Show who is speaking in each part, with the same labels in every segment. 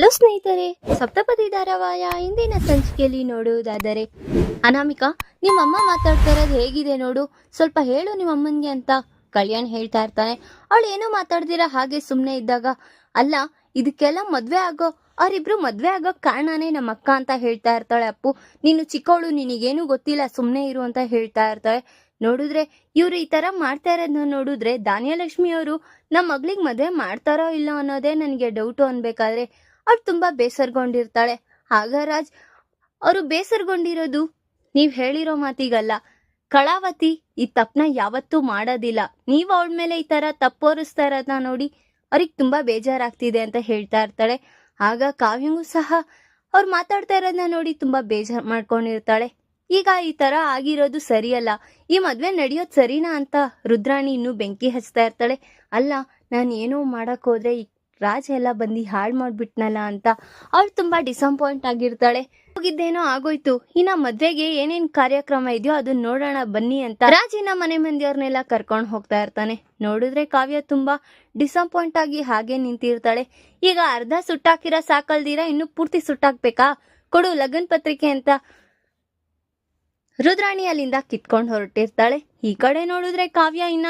Speaker 1: Hello ಸ್ನೇಹಿತರೆ ಸಪ್ತಪದಿ ಧಾರಾವಾಹಿಯ ಇಂದಿನ ಸಂಚಿಕೆಯಲ್ಲಿ ನೋಡುವುದಾದರೆ, ಅನಾಮಿಕಾ, ನಿಮ್ಮಮ್ಮ ಮಾತಾಡ್ತಾ ಇರೋದು ಹೇಗಿದೆ ನೋಡು. ಸ್ವಲ್ಪ ಹೇಳು ನಿಮ್ಮಮ್ಮನಿಗೆ ಅಂತ ಕಲ್ಯಾಣ್ ಹೇಳ್ತಾ ಇರ್ತಾನೆ. ಅವಳು ಏನೂ ಮಾತಾಡ್ದಿರ ಹಾಗೆ ಸುಮ್ಮನೆ ಇದ್ದಾಗ, ಅಲ್ಲ, ಇದಕ್ಕೆಲ್ಲ ಮದ್ವೆ ಆಗೋ, ಅವರಿಬ್ರು ಮದ್ವೆ ಆಗೋ ಕಾರಣನೇ ನಮ್ಮ ಅಕ್ಕ ಅಂತ ಹೇಳ್ತಾ ಇರ್ತಾಳೆ ಅಪ್ಪು. ನೀನು ಚಿಕ್ಕವಳು, ನಿನಗೇನು ಗೊತ್ತಿಲ್ಲ ಸುಮ್ಮನೆ ಇರು ಅಂತ ಹೇಳ್ತಾ ಇರ್ತಾಳೆ. ನೋಡಿದ್ರೆ, ಇವ್ರು ಈ ತರ ಮಾಡ್ತಾ ಇರೋದನ್ನ ನೋಡಿದ್ರೆ ಧಾನ್ಯಲಕ್ಷ್ಮಿ ಅವರು ನಮ್ಮ ಮಗಳಿಗೆ ಮದುವೆ ಮಾಡ್ತಾರೋ ಇಲ್ಲೋ ಅನ್ನೋದೇ ನನಗೆ ಡೌಟು ಅನ್ಬೇಕಾದ್ರೆ ಅವ್ಳು ತುಂಬಾ ಬೇಸರಗೊಂಡಿರ್ತಾಳೆ. ಆಗ ರಾಜ್, ಅವರು ಬೇಸರಗೊಂಡಿರೋದು? ನೀವ್ ಹೇಳಿರೋ ಮಾತಿಗಲ್ಲ. ಕಳಾವತಿ, ಈ ತಪ್ಪನ ಯಾವತ್ತೂ ಮಾಡೋದಿಲ್ಲ. ನೀವು ಅವಳ ಮೇಲೆ ಈ ತರ ತಪ್ಪೋರಿಸ್ತಾ ಇರೋದನ್ನ ನೋಡಿ ಅವ್ರಿಗೆ ತುಂಬಾ ಬೇಜಾರಾಗ್ತಿದೆ ಅಂತ ಹೇಳ್ತಾ ಇರ್ತಾಳೆ. ಆಗ ಕಾವ್ಯಂಗೂ ಸಹ ಅವ್ರು ಮಾತಾಡ್ತಾ ಇರೋದನ್ನ ನೋಡಿ ತುಂಬಾ ಬೇಜಾರ್ ಮಾಡ್ಕೊಂಡಿರ್ತಾಳೆ. ಈಗ ಈ ತರ ಆಗಿರೋದು ಸರಿಯಲ್ಲ. ಈ ಮದುವೆ ನಡೆಯೋದು ಸರಿನಾ ಅಂತ ರುದ್ರಾಣಿ ಇನ್ನೂ ಬೆಂಕಿ ಹಚ್ತಾ ಇರ್ತಾಳೆ. ಅಲ್ಲ, ನಾನು ಏನೋ ಮಾಡೋಕ್ಕೋದ್ರೆ ಈ ರಾಜ್ ಎಲ್ಲ ಬಂದು ಹಾಳು ಮಾಡ್ಬಿಟ್ನಲ್ಲ ಅಂತ ಅವಳು ತುಂಬಾ ಡಿಸಪಾಯಿಂಟ್ ಆಗಿರ್ತಾಳೆ. ಹೋಗಿದ್ದೇನೋ ಆಗೋಯ್ತು. ಇನ್ನ ಮದ್ವೆಗೆ ಏನೇನ್ ಕಾರ್ಯಕ್ರಮ ಇದೆಯೋ ಅದನ್ನ ನೋಡೋಣ ಬನ್ನಿ ಅಂತ ರಾಜಿನ ಮನೆ ಮಂದಿಯವ್ರನ್ನೆಲ್ಲ ಕರ್ಕೊಂಡು ಹೋಗ್ತಾ ಇರ್ತಾನೆ. ನೋಡಿದ್ರೆ ಕಾವ್ಯ ತುಂಬಾ ಡಿಸಪಾಯಿಂಟ್ ಆಗಿ ಹಾಗೆ ನಿಂತಿರ್ತಾಳೆ. ಈಗ ಅರ್ಧ ಸುಟ್ಟಾಕಿರ ಸಾಕಲ್ದಿರ ಇನ್ನು ಪೂರ್ತಿ ಸುಟ್ಟಾಕ್ಬೇಕಾ? ಕೊಡು ಲಗ್ನ ಪತ್ರಿಕೆ ಅಂತ ರುದ್ರಾಣಿ ಅಲ್ಲಿಂದ ಕಿತ್ಕೊಂಡು ಹೊರಟಿರ್ತಾಳೆ. ಈ ಕಡೆ ನೋಡಿದ್ರೆ ಕಾವ್ಯ ಇನ್ನ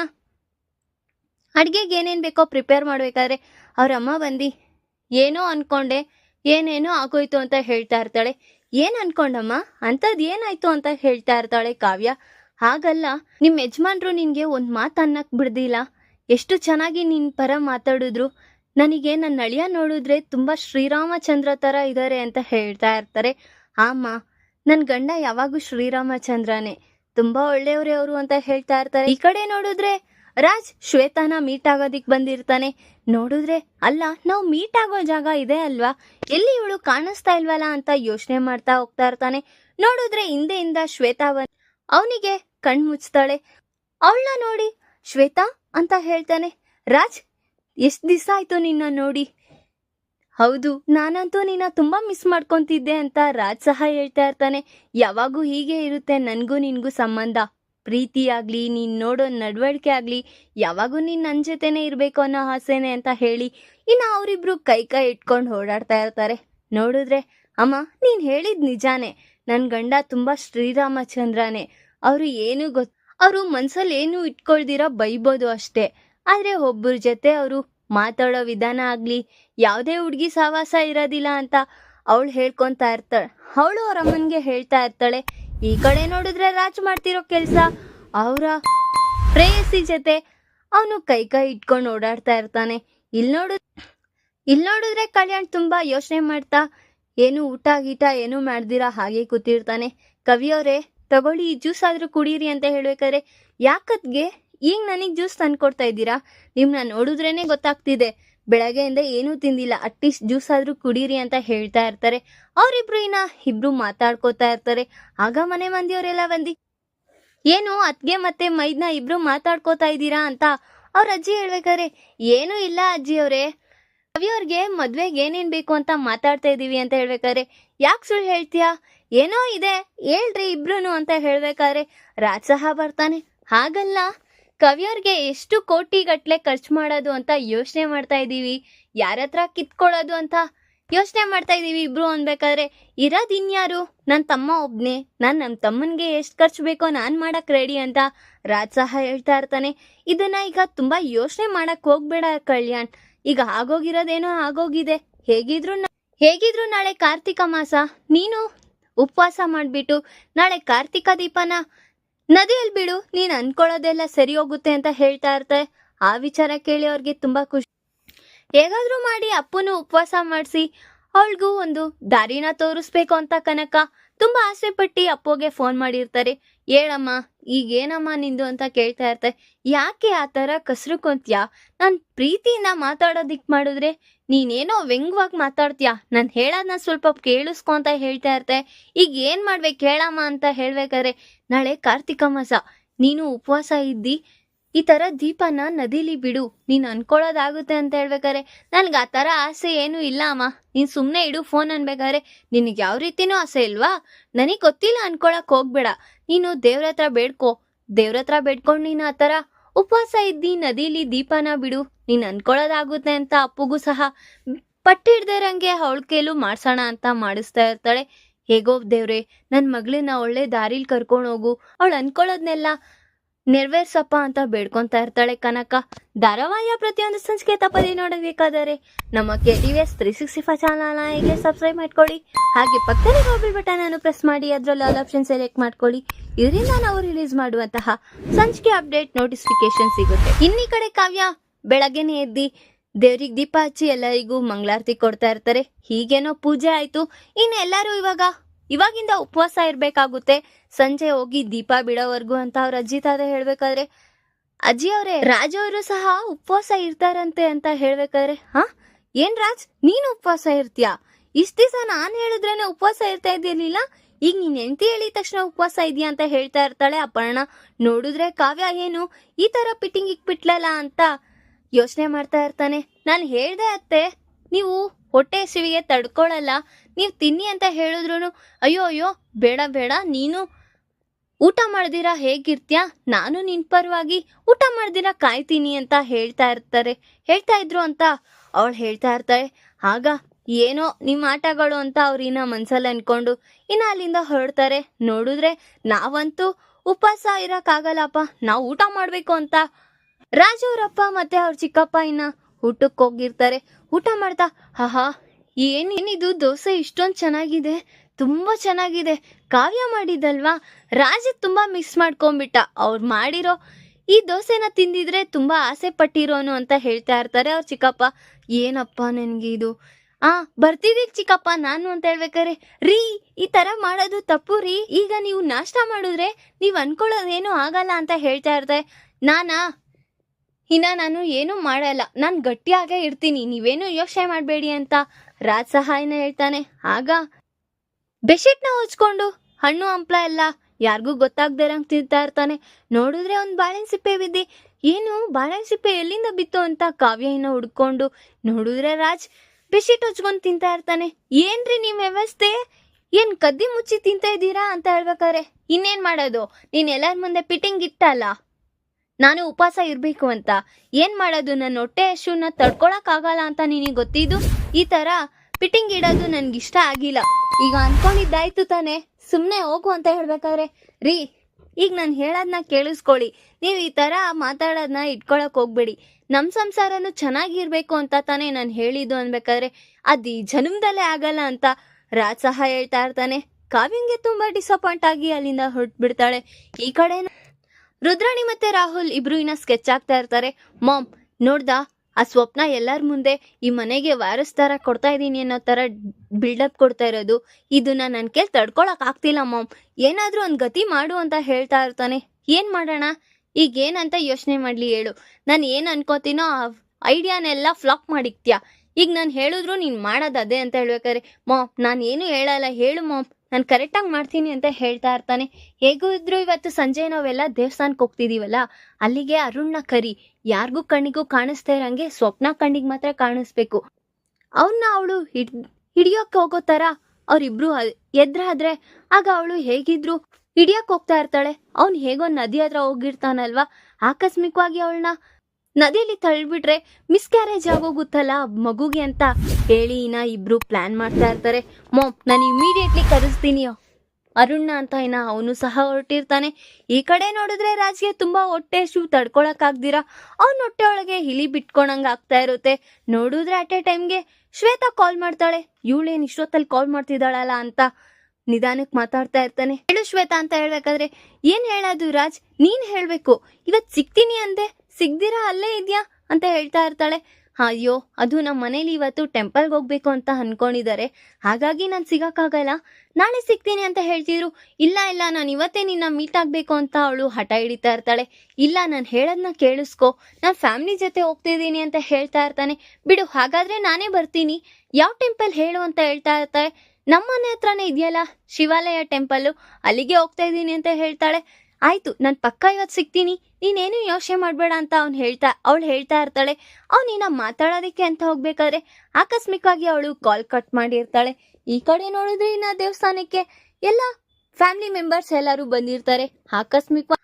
Speaker 1: ಅಡ್ಗೆಗೆ ಏನೇನ್ ಬೇಕೋ ಪ್ರಿಪೇರ್ ಮಾಡ್ಬೇಕಾದ್ರೆ, ಅವ್ರ ಅಮ್ಮ ಬಂದು, ಏನೋ ಅನ್ಕೊಂಡೆ, ಏನೇನೋ ಆಗೋಯ್ತು ಅಂತ ಹೇಳ್ತಾ ಇರ್ತಾಳೆ. ಏನ್ ಅನ್ಕೊಂಡಮ್ಮ? ಅಂಥದ್ದು ಏನಾಯ್ತು ಅಂತ ಹೇಳ್ತಾ ಇರ್ತಾಳೆ ಕಾವ್ಯ. ಹಾಗಲ್ಲ, ನಿಮ್ ಯಜಮಾನ್ರು ನಿನ್ಗೆ ಒಂದ್ ಮಾತು ಅನ್ನಕ್ಕೆ ಬಿಡ್ದಿಲ್ಲ. ಎಷ್ಟು ಚೆನ್ನಾಗಿ ನಿನ್ ಪರ ಮಾತಾಡಿದ್ರು. ನನಗೆ ನನ್ನ ಅಳಿಯ ನೋಡಿದ್ರೆ ತುಂಬಾ ಶ್ರೀರಾಮಚಂದ್ರ ತರ ಇದ್ದಾರೆ ಅಂತ ಹೇಳ್ತಾ ಇರ್ತಾರೆ. ಆಮ್ಮ, ನನ್ ಗಂಡ ಯಾವಾಗೂ ಶ್ರೀರಾಮಚಂದ್ರನೇ. ತುಂಬಾ ಒಳ್ಳೆಯವರೇ ಅವರು ಅಂತ ಹೇಳ್ತಾ ಇರ್ತಾರೆ. ಈ ಕಡೆ ನೋಡಿದ್ರೆ ರಾಜ್ ಶ್ವೇತಾನ ಮೀಟ್ ಆಗೋದಿಕ್ ಬಂದಿರ್ತಾನೆ. ನೋಡಿದ್ರೆ ಅಲ್ಲ, ನಾವು ಮೀಟ್ ಆಗೋ ಜಾಗ ಇದೆ ಅಲ್ವಾ? ಎಲ್ಲಿ ಇವಳು ಕಾಣಿಸ್ತಾ ಇಲ್ವಲ್ಲ ಅಂತ ಯೋಚನೆ ಮಾಡ್ತಾ ಹೋಗ್ತಾ ಇರ್ತಾನೆ. ನೋಡಿದ್ರೆ ಹಿಂದೆಯಿಂದ ಶ್ವೇತಾ ಬಂದ್ ಅವನಿಗೆ ಕಣ್ ಮುಚ್ತಾಳೆ. ಅವಳನ್ನ ನೋಡಿ ಶ್ವೇತಾ ಅಂತ ಹೇಳ್ತಾನೆ. ರಾಜ್, ಎಷ್ಟು ದಿವಸ ಆಯ್ತು ನಿನ್ನ ನೋಡಿ? ಹೌದು, ನಾನಂತೂ ನಿನ್ನ ತುಂಬಾ ಮಿಸ್ ಮಾಡ್ಕೊಂತಿದ್ದೆ ಅಂತ ರಾಜ್ ಸಹ ಹೇಳ್ತಾ ಇರ್ತಾನೆ. ಯಾವಾಗೂ ಹೀಗೆ ಇರುತ್ತೆ, ನನ್ಗೂ ನಿನ್ಗೂ ಸಂಬಂಧ. ಪ್ರೀತಿ ಆಗಲಿ ನೀನು ನೋಡೋ ನಡವಳಿಕೆ ಆಗಲಿ, ಯಾವಾಗೂ ನೀನು ನನ್ನ ಜೊತೆನೇ ಇರಬೇಕು ಅನ್ನೋ ಆಸೆನೆ ಅಂತ ಹೇಳಿ ಇನ್ನು ಅವರಿಬ್ರು ಕೈ ಕೈ ಇಟ್ಕೊಂಡು ಓಡಾಡ್ತಾ ಇರ್ತಾರೆ. ನೋಡಿದ್ರೆ, ಅಮ್ಮ, ನೀನು ಹೇಳಿದ ನಿಜಾನೇ. ನನ್ನ ಗಂಡ ತುಂಬ ಶ್ರೀರಾಮಚಂದ್ರನೇ. ಅವರು ಏನು ಗೊತ್ತು ಅವರು ಮನಸ್ಸಲ್ಲಿ ಏನೂ ಇಟ್ಕೊಳ್ದಿರೋ ಬೈಬೋದು ಅಷ್ಟೇ. ಆದರೆ ಒಬ್ಬರ ಜೊತೆ ಅವರು ಮಾತಾಡೋ ವಿಧಾನ ಆಗಲಿ, ಯಾವುದೇ ಹುಡುಗಿ ಸಹವಾಸ ಇರೋದಿಲ್ಲ ಅಂತ ಅವಳು ಹೇಳ್ಕೊತಾ ಇರ್ತಾಳೆ, ಅವಳು ಅವರ ಅಮ್ಮನಿಗೆ ಹೇಳ್ತಾ ಇರ್ತಾಳೆ. ಈ ಕಡೆ ನೋಡಿದ್ರೆ ರಾಜ್ ಮಾಡ್ತಿರೋ ಕೆಲಸ. ಅವರ ಪ್ರೇಯಸಿ ಜೊತೆ ಅವನು ಕೈ ಕೈ ಇಟ್ಕೊಂಡು ಓಡಾಡ್ತಾ ಇರ್ತಾನೆ. ಇಲ್ಲಿ ನೋಡು, ಇಲ್ಲಿ ನೋಡಿದ್ರೆ ಕಲ್ಯಾಣ್ ತುಂಬಾ ಯೋಚನೆ ಮಾಡ್ತಾ, ಏನು ಊಟ ಗೀಟ ಏನು ಮಾಡ್ದಿರಾ ಹಾಗೆ ಕೂತಿರ್ತಾನೆ. ಕವಿಯವರೇ ತಗೊಳ್ಳಿ ಜ್ಯೂಸ್ ಆದ್ರೂ ಕುಡೀರಿ ಅಂತ ಹೇಳ್ಬೇಕಾದ್ರೆ, ಯಾಕದ್ಗೆ? ಈಗ ನನಗೆ ಜ್ಯೂಸ್ ತಂದ್ಕೊಡ್ತಾ ಇದ್ದೀರಾ? ನಿಮ್ನ ನೋಡಿದ್ರೇನೆ ಗೊತ್ತಾಗ್ತಿದೆ. ಬೆಳಗ್ಗೆಯಿಂದ ಏನೂ ತಿಂದಿಲ್ಲ. ಅಟ್ಲೀಸ್ಟ್ ಜ್ಯೂಸ್ ಆದರೂ ಕುಡೀರಿ ಅಂತ ಹೇಳ್ತಾ ಇರ್ತಾರೆ. ಅವರಿಬ್ರು ಇನ್ನ ಇಬ್ರು ಮಾತಾಡ್ಕೋತಾ ಇರ್ತಾರೆ. ಆಗ ಮನೆ ಮಂದಿಯವರೆಲ್ಲ ಬಂದು, ಏನು ಅತ್ಗೆ ಮತ್ತೆ ಮೈದ್ನ ಇಬ್ರು ಮಾತಾಡ್ಕೋತಾ ಇದ್ದೀರಾ ಅಂತ ಅವ್ರ ಅಜ್ಜಿ ಹೇಳ್ಬೇಕಾದ್ರೆ, ಏನೂ ಇಲ್ಲ ಅಜ್ಜಿ ಅವರೇ. ರವಿಯವ್ರಿಗೆ ಮದ್ವೆಗೆ ಏನೇನ್ ಬೇಕು ಅಂತ ಮಾತಾಡ್ತಾ ಇದೀವಿ ಅಂತ ಹೇಳ್ಬೇಕಾದ್ರೆ, ಯಾಕೆ ಸುಳ್ಳು ಹೇಳ್ತೀಯಾ? ಏನೋ ಇದೆ. ಹೇಳ್ರಿ ಇಬ್ರು ಅಂತ ಹೇಳ್ಬೇಕಾದ್ರೆ, ರಾಜ್ ಸಹ ಬರ್ತಾನೆ. ಹಾಗಲ್ಲ. ಕವಿಯವ್ರಿಗೆ ಎಷ್ಟು ಕೋಟಿ ಗಟ್ಲೆ ಖರ್ಚು ಮಾಡೋದು ಅಂತ ಯೋಚನೆ ಮಾಡ್ತಾ ಇದ್ದೀವಿ. ಯಾರ ಹತ್ರ ಕಿತ್ಕೊಳ್ಳೋದು ಅಂತ ಯೋಚನೆ ಮಾಡ್ತಾ ಇದ್ದೀವಿ ಇಬ್ರು ಅನ್ಬೇಕಾದ್ರೆ. ಇರೋದು ಇನ್ಯಾರು? ನನ್ನ ತಮ್ಮ ಒಬ್ನೇ. ನಾನು ನಮ್ಮ ತಮ್ಮನಿಗೆ ಎಷ್ಟು ಖರ್ಚು ಬೇಕೋ ನಾನು ಮಾಡಕ್ ರೆಡಿ ಅಂತ ರಾಜ್ ಸಹ ಹೇಳ್ತಾ ಇರ್ತಾನೆ. ಇದನ್ನ ಈಗ ತುಂಬ ಯೋಚನೆ ಮಾಡಕ್ ಹೋಗ್ಬೇಡ ಕಲ್ಯಾಣ್. ಈಗ ಆಗೋಗಿರೋದೇನೋ ಆಗೋಗಿದೆ. ಹೇಗಿದ್ರು ಹೇಗಿದ್ರು ನಾಳೆ ಕಾರ್ತಿಕ ಮಾಸ. ನೀನು ಉಪವಾಸ ಮಾಡಿಬಿಟ್ಟು ನಾಳೆ ಕಾರ್ತಿಕ ದೀಪನ ನದಿಯಲ್ಲಿ ಬಿಡು, ನೀನ್ ಅನ್ಕೊಳ್ಳೋದೆಲ್ಲ ಸರಿ ಹೋಗುತ್ತೆ ಅಂತ ಹೇಳ್ತಾ ಇರ್ತಾರೆ ಆ ವಿಚಾರ ಕೇಳಿ ಅವ್ರಿಗೆ ತುಂಬಾ ಖುಷಿ. ಹೇಗಾದ್ರೂ ಮಾಡಿ ಅಪ್ಪನು ಉಪವಾಸ ಮಾಡಿಸಿ, ಅವಳಿಗೂ ಒಂದು ದಾರಿನ ತೋರಿಸ್ಬೇಕು ಅಂತ ಕನಕ. ತುಂಬಾ ಆಸೆ ಪಟ್ಟಿ ಅಪ್ಪೋಗೆ ಫೋನ್ ಮಾಡಿರ್ತಾರೆ. ಹೇಳಮ್ಮ, ಈಗೇನಮ್ಮ ನಿಂದು ಅಂತ ಕೇಳ್ತಾ ಇರ್ತಾರೆ. ಯಾಕೆ ಆ ಥರ ಕಸ್ರುಕೊಂತ್ಯಾ? ನಾನು ಪ್ರೀತಿಯಿಂದ ಮಾತಾಡೋದಿಕ್ ಮಾಡಿದ್ರೆ ನೀನೇನೋ ವ್ಯಂಗ್ಯವಾಗಿ ಮಾತಾಡ್ತೀಯಾ? ನಾನು ಹೇಳೋದನ್ನ ಸ್ವಲ್ಪ ಕೇಳಿಸ್ಕೊ ಅಂತ ಹೇಳ್ತಾ ಇರ್ತೆ. ಈಗ ಏನು ಮಾಡ್ಬೇಕು? ಹೇಳಮ್ಮ ಅಂತ ಹೇಳ್ಬೇಕಾದ್ರೆ, ನಾಳೆ ಕಾರ್ತಿಕ ಮಾಸ. ನೀನು ಉಪವಾಸ ಇದ್ದಿ ಈ ಥರ ದೀಪನ ನದಿಲಿ ಬಿಡು, ನೀನು ಅನ್ಕೊಳ್ಳೋದಾಗುತ್ತೆ ಅಂತ ಹೇಳ್ಬೇಕಾದ್ರೆ. ನನ್ಗೆ ಆ ಥರ ಆಸೆ ಏನೂ ಇಲ್ಲ ಅಮ್ಮ. ನೀನು ಸುಮ್ಮನೆ ಇಡು ಫೋನ್ ಅನ್ಬೇಕಾದ್ರೆ. ನಿನಗೆ ಯಾವ ರೀತಿನೂ ಆಸೆ ಇಲ್ವಾ? ನನಗೆ ಗೊತ್ತಿಲ್ಲ ಅನ್ಕೊಳಕ್ ಹೋಗ್ಬೇಡ. ನೀನು ದೇವ್ರ ಹತ್ರ ಬೇಡ್ಕೋ. ದೇವ್ರ ಹತ್ರ ಬೇಡ್ಕೊಂಡು ನೀನು ಆ ಥರ ಉಪವಾಸ ಇದ್ದಿ ನದಿಲಿ ದೀಪನ ಬಿಡು. ನೀನು ಅನ್ಕೊಳ್ಳೋದಾಗುತ್ತೆ ಅಂತ ಅಪ್ಪುಗೂ ಸಹ ಪಟ್ಟಿ ಹಿಡ್ದಿರಂಗೆ ಅವಳ ಕೈಲೂ ಮಾಡ್ಸೋಣ ಅಂತ ಮಾಡಿಸ್ತಾ ಇರ್ತಾಳೆ. ಹೇಗೋ ದೇವ್ರೆ ನನ್ನ ಮಗಳನ್ನ ಒಳ್ಳೆ ದಾರಿಲಿ ಕರ್ಕೊಂಡು ಹೋಗು. ಅವಳು ಅನ್ಕೊಳ್ಳೋದ್ನೆಲ್ಲ ನೆರವೇರ್ಸಪ್ಪ ಅಂತ ಬೇಡ್ಕೊಂತಾ ಇರ್ತಾಳೆ ಕನಕ. ಧಾರಾವಾಹಿಯ ಪ್ರತಿಯೊಂದು ಸಂಚಿಕೆ ತಪ್ಪದೇ ನೋಡಬೇಕಾದರೆ ನಮ್ಮ K T V S three sixty five ಚಾನಲ್ನ ಸಬ್ಸ್ಕ್ರೈಬ್ ಮಾಡ್ಕೊಳ್ಳಿ. ಹಾಗೆ ಪಕ್ಕದಲ್ಲಿ ಮೊಬೈಲ್ ಬಟನ್ ಅನ್ನು ಪ್ರೆಸ್ ಮಾಡಿ, ಅದರಲ್ಲಿ ಆಲ್ ಆಪ್ಷನ್ ಸೆಲೆಕ್ಟ್ ಮಾಡ್ಕೊಳ್ಳಿ. ಇದರಿಂದ ನಾವು ರಿಲೀಸ್ ಮಾಡುವಂತಹ ಸಂಚಿಕೆ ಅಪ್ಡೇಟ್ ನೋಟಿಫಿಕೇಶನ್ ಸಿಗುತ್ತೆ. ಇನ್ನಿ ಕಡೆ ಕಾವ್ಯ, ಬೆಳಗ್ಗೆನೆ ಎದ್ದಿ ದೇವ್ರಿಗೆ ದೀಪ ಹಚ್ಚಿ ಎಲ್ಲರಿಗೂ ಮಂಗಳಾರತಿ ಕೊಡ್ತಾ ಇರ್ತಾರೆ. ಹೀಗೇನೋ ಪೂಜೆ ಆಯ್ತು. ಇನ್ನು ಎಲ್ಲರೂ ಇವಾಗ ಇವಾಗಿಂದ ಉಪವಾಸ ಇರಬೇಕಾಗುತ್ತೆ. ಸಂಜೆ ಹೋಗಿ ದೀಪ ಬಿಡೋವರೆಗೂ ಅಂತ ಅವ್ರ ಅಜ್ಜಿ ತಾತ ಹೇಳ್ಬೇಕಾದ್ರೆ, ಅಜ್ಜಿ ಅವರೇ, ರಾಜ್ ಅವರು ಸಹ ಉಪವಾಸ ಇರ್ತಾರಂತೆ ಅಂತ ಹೇಳ್ಬೇಕಾದ್ರೆ, ಹಾ? ಏನ್ ರಾಜ್? ನೀನು ಉಪವಾಸ ಇರ್ತೀಯಾ? ಇಷ್ಟ ದಿವಸ ನಾನು ಹೇಳಿದ್ರೇನೆ ಉಪವಾಸ ಇರ್ತಾ ಇದ್ದಿರ್ಲಿಲ್ಲ? ಈಗ ನೀನ್ ಹೆಂಡತಿ ಹೇಳಿದ ತಕ್ಷಣ ಉಪವಾಸ ಇದೆಯಾ ಅಂತ ಹೇಳ್ತಾ ಇರ್ತಾಳೆ ಅಪರ್ಣ. ನೋಡಿದ್ರೆ ಕಾವ್ಯ ಏನು? ಈ ತರ ಪಿಟ್ಟಿಂಗ್ ಇಕ್ಬಿಟ್ಲಲ್ಲ ಅಂತ ಯೋಚನೆ ಮಾಡ್ತಾ ಇರ್ತಾನೆ. ನಾನು ಹೇಳ್ದೆ ಅತ್ತೆ ನೀವು ಹೊಟ್ಟೆ ಹಸಿವಿಗೆ ತಡ್ಕೊಳಲ್ಲ, ನೀವು ತಿನ್ನಿ ಅಂತ ಹೇಳಿದ್ರು ಅಯ್ಯೋ ಅಯ್ಯೋ, ಬೇಡ ಬೇಡ, ನೀನು ಊಟ ಮಾಡ್ದಿರಾ ಹೇಗಿರ್ತ್ಯಾ? ನಾನು ನಿನ್ ಪರವಾಗಿ ಊಟ ಮಾಡ್ದಿರಾ ಕಾಯ್ತೀನಿ ಅಂತ ಹೇಳ್ತಾ ಇರ್ತಾರೆ. ಹೇಳ್ತಾ ಇದ್ರು ಅಂತ ಅವಳು ಹೇಳ್ತಾ ಇರ್ತಾಳೆ. ಆಗ ಏನೋ ನಿಮ್ಮ ಆಟಗಳು ಅಂತ ಅವ್ರಿನ್ನ ಮನ್ಸಲ್ಲಿ ಅನ್ಕೊಂಡು ಇನ್ನ ಅಲ್ಲಿಂದ ಹೊರಡ್ತಾರೆ. ನೋಡಿದ್ರೆ ನಾವಂತೂ ಉಪವಾಸ ಇರಕ್ಕಾಗಲ್ಲಪ್ಪ, ನಾವು ಊಟ ಮಾಡ್ಬೇಕು ಅಂತ. ರಾಜು ಅವರಪ್ಪ ಮತ್ತೆ ಅವ್ರ ಚಿಕ್ಕಪ್ಪ ಇನ್ನ ಊಟಕ್ಕೆ ಹೋಗಿರ್ತಾರೆ. ಊಟ ಮಾಡ್ತಾ, ಆಹಾ ಏನೇನಿದು ದೋಸೆ ಇಷ್ಟೊಂದು ಚೆನ್ನಾಗಿದೆ. ತುಂಬ ಚೆನ್ನಾಗಿದೆ. ಕಾವ್ಯ ಮಾಡಿದಲ್ವಾ ರಾಜ ತುಂಬ ಮಿಸ್ ಮಾಡ್ಕೊಂಬಿಟ್ಟ ಅವ್ರು ಮಾಡಿರೋ ಈ ದೋಸೆನ ತಿಂದಿದ್ರೆ ತುಂಬ ಆಸೆ ಪಟ್ಟಿರೋನು ಅಂತ ಹೇಳ್ತಾ ಇರ್ತಾರೆ ಅವ್ರ ಚಿಕ್ಕಪ್ಪ. ಏನಪ್ಪ ನನ್ಗೆ ಇದು? ಆ ಬರ್ತಿದೀ ಚಿಕ್ಕಪ್ಪ, ನಾನು ಅಂತ ಹೇಳ್ಬೇಕಾರೆ ರೀ, ಈ ತರ ಮಾಡೋದು ತಪ್ಪು ರೀ. ಈಗ ನೀವು ನಾಷ್ಟ ಮಾಡಿದ್ರೆ ನೀವು ಅನ್ಕೊಳ್ಳೋದೇನು ಆಗಲ್ಲ ಅಂತ ಹೇಳ್ತಾ ಇರ್ತಾರೆ. ನಾನಾ ಇನ್ನ ನಾನು ಏನೂ ಮಾಡಲ್ಲ. ನಾನು ಗಟ್ಟಿಯಾಗೇ ಇರ್ತೀನಿ. ನೀವೇನು ಯೋಚನೆ ಮಾಡಬೇಡಿ ಅಂತ ರಾಜ್ ಸಹಾಯನ ಹೇಳ್ತಾನೆ. ಆಗ ಬೆಡ್ಶೀಟ್ನ ಹೊಚ್ಕೊಂಡು ಹಣ್ಣು ಹಂಪ್ಲ ಎಲ್ಲ ಯಾರಿಗೂ ಗೊತ್ತಾಗ್ದಿರಂಗ್ ತಿಂತಾ ಇರ್ತಾನೆ. ನೋಡಿದ್ರೆ ಒಂದು ಬಾಳೆಹಣ್ಣು ಸಿಪ್ಪೆ ಬಿದ್ದಿ. ಏನು? ಬಾಳೆಹಣ್ಣು ಸಿಪ್ಪೆ ಎಲ್ಲಿಂದ ಬಿತ್ತು ಅಂತ ಕಾವ್ಯನ ಹುಡ್ಕೊಂಡು ನೋಡಿದ್ರೆ ರಾಜ್ ಬೆಡ್ಶೀಟ್ ಹೊಚ್ಕೊಂಡು ತಿಂತಾ ಇರ್ತಾನೆ. ಏನ್ರಿ ನಿಮ್ಮ ವ್ಯವಸ್ಥೆ? ಏನ್ ಕದ್ದಿ ಮುಚ್ಚಿ ತಿಂತಾ ಇದ್ದೀರಾ ಅಂತ ಹೇಳ್ಬೇಕಾರೆ ಇನ್ನೇನ್ ಮಾಡೋದು? ನೀನ್ ಎಲ್ಲರ ಮುಂದೆ ಪಿಟಿಂಗ್ ಇಟ್ಟಲ್ಲ. ನಾನು ಉಪವಾಸ ಇರಬೇಕು ಅಂತ. ಏನು ಮಾಡೋದು? ನನ್ನ ಹೊಟ್ಟೆ ಶೂನ ತಡ್ಕೊಳಕ್ ಆಗಲ್ಲ ಅಂತ ನಿನಗೆ ಗೊತ್ತಿದ್ದು? ಈ ಥರ ಪಿಟ್ಟಿಂಗ್ ಇಡೋದು ನನಗೆ ಇಷ್ಟ ಆಗಿಲ್ಲ. ಈಗ ಅನ್ಕೊಂಡಿದ್ದಾಯ್ತು ತಾನೆ. ಸುಮ್ಮನೆ ಹೋಗು ಅಂತ ಹೇಳ್ಬೇಕಾದ್ರೆ, ರೀ, ಈಗ ನಾನು ಹೇಳೋದನ್ನ ಕೇಳಿಸ್ಕೊಳ್ಳಿ. ನೀವು ಈ ಥರ ಮಾತಾಡೋದನ್ನ ಇಟ್ಕೊಳಕ್ ಹೋಗ್ಬೇಡಿ. ನಮ್ಮ ಸಂಸಾರನು ಚೆನ್ನಾಗಿರ್ಬೇಕು ಅಂತ ತಾನೇ ನಾನು ಹೇಳಿದ್ದು ಅನ್ಬೇಕಾದ್ರೆ, ಅದು ಈ ಜನ್ಮದಲ್ಲೇ ಆಗಲ್ಲ ಅಂತ ರಾಜ್ ಸಹ ಹೇಳ್ತಾ ಇರ್ತಾನೆ. ಕಾವ್ಯಂಗೆ ತುಂಬಾ ಡಿಸಪಾಯಿಂಟ್ ಆಗಿ ಅಲ್ಲಿಂದ ಹೊರಟ್ಬಿಡ್ತಾಳೆ. ಈ ಕಡೆ ರುದ್ರಾಣಿ ಮತ್ತೆ ರಾಹುಲ್ ಇಬ್ರು ಇನ್ನ ಸ್ಕೆಚ್ ಆಗ್ತಾ ಇರ್ತಾರೆ. ಮಾಮ್, ನೋಡ್ದ? ಆ ಸ್ವಪ್ನ ಎಲ್ಲರ ಮುಂದೆ ಈ ಮನೆಗೆ ವೈರಸ್ ತರ ಕೊಡ್ತಾ ಇದ್ದೀನಿ ಅನ್ನೋ ತರ ಬಿಲ್ಡಪ್ ಕೊಡ್ತಾ ಇರೋದು. ಇದನ್ನ ನನ್ನ ಕೇಳಿ ತಡ್ಕೊಳಕ್ ಆಗ್ತಿಲ್ಲ ಮಾಮ್. ಏನಾದ್ರೂ ಒಂದು ಗತಿ ಮಾಡು ಅಂತ ಹೇಳ್ತಾ ಇರ್ತಾನೆ. ಏನ್ ಮಾಡೋಣ? ಈಗ ಏನಂತ ಯೋಚನೆ ಮಾಡ್ಲಿ ಹೇಳು. ನಾನು ಏನ್ ಅನ್ಕೋತೀನೋ ಆ ಐಡಿಯಾನೆಲ್ಲ ಫ್ಲಾಪ್ ಮಾಡಿಕ್ತ್ಯಾ? ಈಗ ನಾನು ಹೇಳಿದ್ರು ನೀನು ಮಾಡೋದು ಅದೇ ಅಂತ ಹೇಳ್ಬೇಕಾದ್ರೆ, ಮಾಮ್, ನಾನು ಏನು ಹೇಳಲ್ಲ ಹೇಳು ಮಾಮ್. ನಾನು ಕರೆಕ್ಟಾಗಿ ಮಾಡ್ತೀನಿ ಅಂತ ಹೇಳ್ತಾ ಇರ್ತಾನೆ. ಹೇಗೂ ಇದ್ರು ಇವತ್ತು ಸಂಜೆ ನಾವೆಲ್ಲ ದೇವಸ್ಥಾನಕ್ಕೆ ಹೋಗ್ತಿದೀವಲ್ಲ, ಅಲ್ಲಿಗೆ ಅರುಣ್ನ ಕರಿ. ಯಾರಿಗೂ ಕಣ್ಣಿಗೂ ಕಾಣಿಸ್ತಾ ಇರಂಗೆ ಸ್ವಪ್ನ ಕಣ್ಣಿಗೆ ಮಾತ್ರ ಕಾಣಿಸ್ಬೇಕು. ಅವನ್ನ ಅವಳು ಹಿಡ್, ಹಿಡಿಯೋಕೆ ಹೋಗೋ ಥರ ಅವರಿಬ್ರು ಎದ್ರಾದ್ರೆ ಆಗ ಅವಳು ಹೇಗಿದ್ರು ಹಿಡಿಯಕ್ಕೆ ಹೋಗ್ತಾ ಇರ್ತಾಳೆ. ಅವ್ನು ಹೇಗೋ ನದಿ ಹತ್ರ ಹೋಗಿರ್ತಾನಲ್ವಾ? ಆಕಸ್ಮಿಕವಾಗಿ ಅವಳನ್ನ ನದಿಯಲ್ಲಿ ತಳ್ಳಿಬಿಟ್ರೆ ಮಿಸ್ಕ್ಯಾರೇಜ್ ಆಗೋಗುತ್ತಲ್ಲ ಮಗುಗೆ ಅಂತ ಹೇಳಿ ಇನ್ನ ಇಬ್ರು ಪ್ಲಾನ್ ಮಾಡ್ತಾ ಇರ್ತಾರೆ. ಮೋಮ್ ನಾನು ಇಮಿಡಿಯೇಟ್ಲಿ ಕರೆಸ್ತೀನಿ. ಅರುಣ್ಣ ಅಂತ ಇನ್ನ ಅವನು ಸಹ ಹೊರಟಿರ್ತಾನೆ. ಈ ಕಡೆ ನೋಡಿದ್ರೆ ರಾಜ್ಗೆ ತುಂಬಾ ಹೊಟ್ಟೆ ಶೂ ತಡ್ಕೊಳಕ್ಕಾಗ್ದಿರ ಅವ್ನ ಹೊಟ್ಟೆ ಒಳಗೆ ಹಿಲಿ ಬಿಟ್ಕೊಂಡಂಗ ಆಗ್ತಾ ಇರುತ್ತೆ. ನೋಡಿದ್ರೆ ಅಟ್ ಎ ಟೈಮ್ಗೆ ಶ್ವೇತಾ ಕಾಲ್ ಮಾಡ್ತಾಳೆ. ಇವಳೇನ್ ಇಷ್ಟೊತ್ತಲ್ಲಿ ಕಾಲ್ ಮಾಡ್ತಿದ್ದಾಳಲ್ಲ ಅಂತ ನಿಧಾನಕ್ಕೆ ಮಾತಾಡ್ತಾ ಇರ್ತಾನೆ. ಹೇಳು ಶ್ವೇತಾ ಅಂತ ಹೇಳ್ಬೇಕಾದ್ರೆ, ಏನ್ ಹೇಳೋದು ರಾಜ್? ನೀನ್ ಹೇಳ್ಬೇಕು. ಇವತ್ ಸಿಗ್ತೀನಿ ಅಂದೆ. ಸಿಗ್ದಿರಾ ಅಲ್ಲೇ ಇದ್ಯಾ ಅಂತ ಹೇಳ್ತಾ ಇರ್ತಾಳೆ. ಅಯ್ಯೋ, ಅದು ನಮ್ಮ ಮನೇಲಿ ಇವತ್ತು ಟೆಂಪಲ್ಗೆ ಹೋಗ್ಬೇಕು ಅಂತ ಅನ್ಕೊಂಡಿದ್ದಾರೆ ಹಾಗಾಗಿ ನಾನು ಸಿಗೋಕ್ಕಾಗಲ್ಲ. ನಾಳೆ ಸಿಗ್ತೀನಿ ಅಂತ ಹೇಳ್ತಿದ್ರು. ಇಲ್ಲ ಇಲ್ಲ, ನಾನು ಇವತ್ತೇ ನಿನ್ನ ಮೀಟ್ ಆಗಬೇಕು ಅಂತ ಅವಳು ಹಠ ಹಿಡಿತಾ ಇರ್ತಾಳೆ. ಇಲ್ಲ, ನಾನು ಹೇಳೋದನ್ನ ಕೇಳಿಸ್ಕೊ. ನಾನು ಫ್ಯಾಮಿಲಿ ಜೊತೆ ಹೋಗ್ತಿದ್ದೀನಿ ಅಂತ ಹೇಳ್ತಾ ಇರ್ತಾನೆ. ಬಿಡು, ಹಾಗಾದ್ರೆ ನಾನೇ ಬರ್ತೀನಿ. ಯಾವ ಟೆಂಪಲ್ ಹೇಳು ಅಂತ ಹೇಳ್ತಾ ಇರ್ತಾಳೆ. ನಮ್ಮ ಮನೆ ಹತ್ರನೇ ಇದೆಯಲ್ಲ ಶಿವಾಲಯ ಟೆಂಪಲ್ಲು ಅಲ್ಲಿಗೆ ಹೋಗ್ತಾ ಇದ್ದೀನಿ ಅಂತ ಹೇಳ್ತಾಳೆ. ಆಯ್ತು, ನಾನು ಪಕ್ಕ ಇವತ್ತು ಸಿಗ್ತೀನಿ. ನೀನೇನು ಯೋಚನೆ ಮಾಡಬೇಡ ಅಂತ ಅವ್ನು ಹೇಳ್ತಾ, ಅವಳು ಹೇಳ್ತಾ ಇರ್ತಾಳೆ. ಅವನಿನ್ನ ಮಾತಾಡೋದಕ್ಕೆ ಅಂತ ಹೋಗ್ಬೇಕಾದ್ರೆ ಆಕಸ್ಮಿಕವಾಗಿ ಅವಳು ಕಾಲ್ ಕಟ್ ಮಾಡಿರ್ತಾಳೆ. ಈ ಕಡೆ ನೋಡಿದ್ರೆ ಇನ್ನ ದೇವಸ್ಥಾನಕ್ಕೆ ಎಲ್ಲ ಫ್ಯಾಮಿಲಿ ಮೆಂಬರ್ಸ್ ಎಲ್ಲರೂ ಬಂದಿರ್ತಾರೆ. ಆಕಸ್ಮಿಕ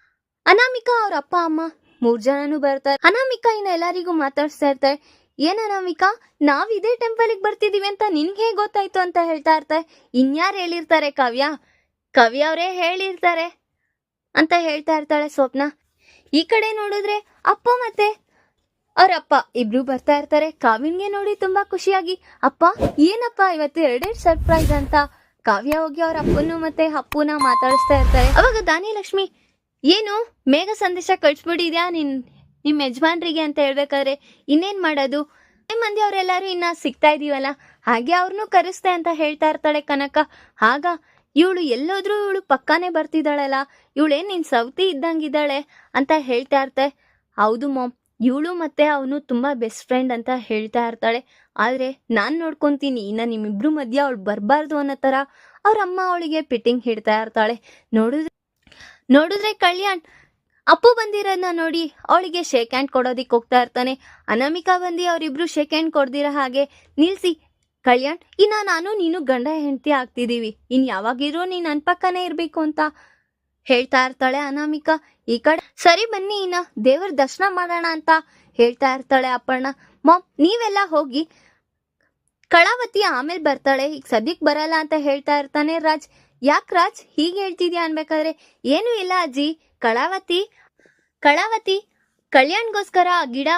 Speaker 1: ಅನಾಮಿಕಾ ಅವ್ರ ಅಪ್ಪ, ಅಮ್ಮ ಮೂರ್ ಜನನು ಬರ್ತಾರೆ. ಅನಾಮಿಕಾ ಇನ್ನ ಎಲ್ಲರಿಗೂ ಮಾತಾಡ್ಸ್ತಾ ಇರ್ತಾರೆ ಏನ್ ಅನಾಮಿಕಾ? ನಾವ್ ಇದೇ ಟೆಂಪಲ್ಗೆ ಬರ್ತಿದೀವಿ ಅಂತ ನಿನ್ಗೆ ಹೇಗೆ ಗೊತ್ತಾಯ್ತು ಅಂತ ಹೇಳ್ತಾ ಇರ್ತಾರೆ ಇನ್ಯಾರು ಹೇಳಿರ್ತಾರೆ ಕಾವ್ಯ? ಕವಿ ಅವರೇ ಹೇಳಿರ್ತಾರೆ. ಅಂತ ಹೇಳ್ತಾ ಇರ್ತಾಳೆ ಸ್ವಪ್ನ. ಈ ಕಡೆ ನೋಡಿದ್ರೆ ಅಪ್ಪ ಮತ್ತೆ ಅವ್ರ ಅಪ್ಪ ಇಬ್ರು ಬರ್ತಾ ಇರ್ತಾರೆ. ಕಾವ್ಯನ್ಗೆ ನೋಡಿ ತುಂಬಾ ಖುಷಿಯಾಗಿ, ಅಪ್ಪ, ಏನಪ್ಪ ಇವತ್ತು ಎರಡೆರಡು ಸರ್ಪ್ರೈಸ್ ಅಂತ? ಕಾವ್ಯ ಹೋಗಿ ಅವ್ರ ಅಪ್ಪನ್ನು ಮತ್ತೆ ಅಪ್ಪುನ ಮಾತಾಡಿಸ್ತಾ ಇರ್ತಾರೆ. ಅವಾಗ ದಾನಿ ಲಕ್ಷ್ಮಿ ಏನು, ಮೇಘ ಸಂದೇಶ ಕಳ್ಸ್ಬಿಟ್ಟಿದ್ಯಾ ನಿನ್, ನಿಮ್ ಯಜಮಾನ್ರಿಗೆ ಅಂತ ಹೇಳ್ಬೇಕಾದ್ರೆ ಇನ್ನೇನ್ ಮಾಡೋದು? ಮಂದಿ ಅವರೆಲ್ಲರೂ ಇನ್ನ ಸಿಗ್ತಾ ಇದೀವಲ್ಲ. ಹಾಗೆ ಅವ್ರನ್ನೂ ಕರೆಸ್ತೆ ಅಂತ ಹೇಳ್ತಾ ಇರ್ತಾಳೆ ಕನಕ. ಆಗ ಇವಳು ಎಲ್ಲೋದ್ರೂ ಇವಳು ಪಕ್ಕಾನೇ ಬರ್ತಿದ್ದಾಳಲ್ಲ. ಇವಳೇನ್ ನಿನ್ ಸೌತಿ ಇದ್ದಂಗಿದ್ದಾಳೆ ಅಂತ ಹೇಳ್ತಾ ಇರ್ತೆ. ಹೌದು ಮಾಮ್, ಇವಳು ಮತ್ತೆ ಅವನು ತುಂಬಾ ಬೆಸ್ಟ್ ಫ್ರೆಂಡ್ ಅಂತ ಹೇಳ್ತಾ ಇರ್ತಾಳೆ. ಆದ್ರೆ ನಾನ್ ನೋಡ್ಕೊಂತೀನಿ, ಇನ್ನ ನಿಮ್ಮಿಬ್ರು ಮಧ್ಯ ಅವಳು ಬರಬಾರ್ದು ಅನ್ನೋ ತರ ಅವ್ರ ಅಮ್ಮ ಅವಳಿಗೆ ಪಿಟ್ಟಿಂಗ್ ಹಿಡ್ತಾ ಇರ್ತಾಳೆ. ನೋಡಿದ್ರೆ ನೋಡಿದ್ರೆ ಕಲ್ಯಾಣ್, ಅಪ್ಪು ಬಂದಿರೋದನ್ನ ನೋಡಿ ಅವಳಿಗೆ ಶೇಕ್ ಹ್ಯಾಂಡ್ ಕೊಡೋದಿಕ್ ಹೋಗ್ತಾ ಇರ್ತಾನೆ. ಅನಾಮಿಕಾ ಬಂದಿ ಅವರಿಬ್ರು ಶೇಕ್ ಹ್ಯಾಂಡ್ ಕೊಡ್ದಿರ ಹಾಗೆ ನಿಲ್ಸಿ, ಕಲ್ಯಾಣ್, ಇನ್ನ ನಾನು, ನೀನು ಗಂಡ ಹೆಂಡತಿ ಆಗ್ತಿದೀವಿ ಇನ್ ಯಾವಾಗಿರೋ ನೀನ್ ನನ್ನ ಪಕ್ಕನೇ ಇರ್ಬೇಕು ಅಂತ ಹೇಳ್ತಾ ಇರ್ತಾಳೆ ಅನಾಮಿಕಾ ಈ ಕಡೆ. ಸರಿ ಬನ್ನಿ ಇನ್ನ, ದೇವರ ದರ್ಶನ ಮಾಡೋಣ ಅಂತ ಹೇಳ್ತಾ ಇರ್ತಾಳೆ ಅಪ್ಪಣ್ಣ. ಮಾಮ್ ನೀವೆಲ್ಲ ಹೋಗಿ ಕಳಾವತಿ ಆಮೇಲೆ ಬರ್ತಾಳೆ. ಈಗ ಸದ್ಯಕ್ ಬರಲ್ಲ ಅಂತ ಹೇಳ್ತಾ ಇರ್ತಾನೆ ರಾಜ್. ಯಾಕ್ ರಾಜ್? ಹೀಗೆ ಹೇಳ್ತಿದ್ಯಾ ಅನ್ಬೇಕಾದ್ರೆ, ಏನು ಇಲ್ಲ ಅಜ್ಜಿ. ಕಳಾವತಿ ಕಳಾವತಿ, ಕಲ್ಯಾಣ್ಗೋಸ್ಕರ ಆ ಗಿಡ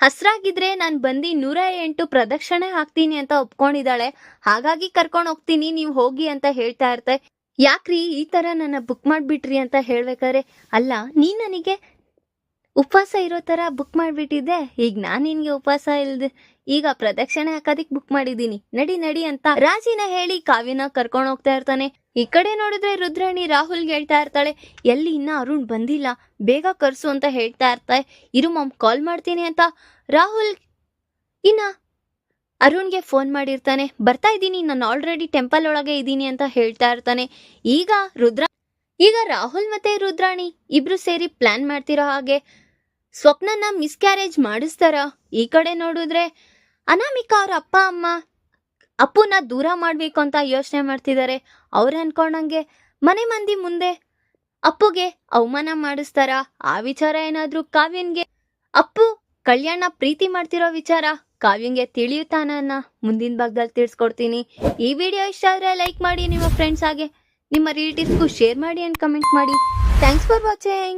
Speaker 1: ಹಸ್ರಾಗಿದ್ರೆ ನಾನು ಬಂದು ನೂರ ಎಂಟು ಪ್ರದಕ್ಷಿಣೆ ಹಾಕ್ತೀನಿ ಅಂತ ಒಪ್ಕೊಂಡಿದ್ದಾಳೆ. ಹಾಗಾಗಿ ಕರ್ಕೊಂಡು ಹೋಗ್ತೀನಿ, ನೀವು ಹೋಗಿ ಅಂತ ಹೇಳ್ತಾ ಇರ್ತೆ ಯಾಕ್ರಿ ಈ ತರ ನನ್ನ ಬುಕ್ ಮಾಡಿಬಿಟ್ರಿ ಅಂತ ಹೇಳ್ಬೇಕಾದ್ರೆ, ಅಲ್ಲ ನೀ ನನಗೆ ಉಪವಾಸ ಇರೋ ತರ ಬುಕ್ ಮಾಡ್ಬಿಟ್ಟಿದ್ದೆ, ಈಗ ನಾನು ನಿನಗೆ ಉಪವಾಸ ಇಲ್ದೆ, ಈಗ ಪ್ರದಕ್ಷಿಣೆ ಹಾಕೋದಿಕ್ ಬುಕ್ ಮಾಡಿದ್ದೀನಿ, ನಡಿ ನಡಿ ಅಂತ ರಾಜಿನ ಹೇಳಿ ಕಾವ್ಯನ ಕರ್ಕೊಂಡು ಹೋಗ್ತಾ ಇರ್ತಾನೆ. ಈ ಕಡೆ ನೋಡಿದ್ರೆ ರುದ್ರಾಣಿ ರಾಹುಲ್ಗೆ ಹೇಳ್ತಾ ಇರ್ತಾಳೆ, ಎಲ್ಲಿ ಇನ್ನ ಅರುಣ್ ಬಂದಿಲ್ಲ, ಬೇಗ ಕರ್ಸು ಅಂತ ಹೇಳ್ತಾ ಇರ್ತಾಳೆ, ಇರು ಮಾಮ್ ಕಾಲ್ ಮಾಡ್ತೀನಿ ಅಂತ. ರಾಹುಲ್, ಇನ್ನ ಅರುಣ್ಗೆ ಫೋನ್ ಮಾಡಿರ್ತಾನೆ, ಬರ್ತಾ ಇದ್ದೀನಿ, ನಾನು ಆಲ್ರೆಡಿ ಟೆಂಪಲ್ ಒಳಗೆ ಇದ್ದೀನಿ ಅಂತ ಹೇಳ್ತಾ ಇರ್ತಾನೆ. ಈಗ ರುದ್ರ, ಈಗ ರಾಹುಲ್ ಮತ್ತೆ ರುದ್ರಾಣಿ ಇಬ್ರು ಸೇರಿ ಪ್ಲಾನ್ ಮಾಡ್ತಿರೋ ಹಾಗೆ ಸ್ವಪ್ನನ ಮಿಸ್ಕ್ಯಾರೇಜ್ ಮಾಡಿಸ್ತಾರ? ಈ ಕಡೆ ನೋಡಿದ್ರೆ ಅನಾಮಿಕಾ ಅವ್ರ ಅಪ್ಪ, ಅಮ್ಮ ಅಪ್ಪುನ ದೂರ ಮಾಡ್ಬೇಕು ಅಂತ ಯೋಚನೆ ಮಾಡ್ತಿದ್ದಾರೆ ಅವ್ರು ಅನ್ಕೊಂಡಂಗೆ ಮನೆ ಮಂದಿ ಮುಂದೆ ಅಪ್ಪುಗೆ ಅವಮಾನ ಮಾಡಿಸ್ತಾರ? ಆ ವಿಚಾರ ಏನಾದರೂ ಕಾವ್ಯನ್ಗೆ ಅಪ್ಪು ಕಲ್ಯಾಣ ಪ್ರೀತಿ ಮಾಡ್ತಿರೋ ವಿಚಾರ? ಕಾವ್ಯಂಗೆ ತಿಳಿಯುತ್ತಾನ ಮುಂದಿನ ಭಾಗದಲ್ಲಿ ತಿಳಿಸ್ಕೊಡ್ತೀನಿ. ಈ ವಿಡಿಯೋ ಇಷ್ಟ ಆದ್ರೆ ಲೈಕ್ ಮಾಡಿ, ನಿಮ್ಮ ಫ್ರೆಂಡ್ಸ್ ಹಾಗೆ. ನಿಮ್ಮ ರಿಲೇಟಿವ್ಸ್ಗೂ ಶೇರ್ ಮಾಡಿ ಅಂಡ್ ಕಮೆಂಟ್ ಮಾಡಿ. Thanks for watching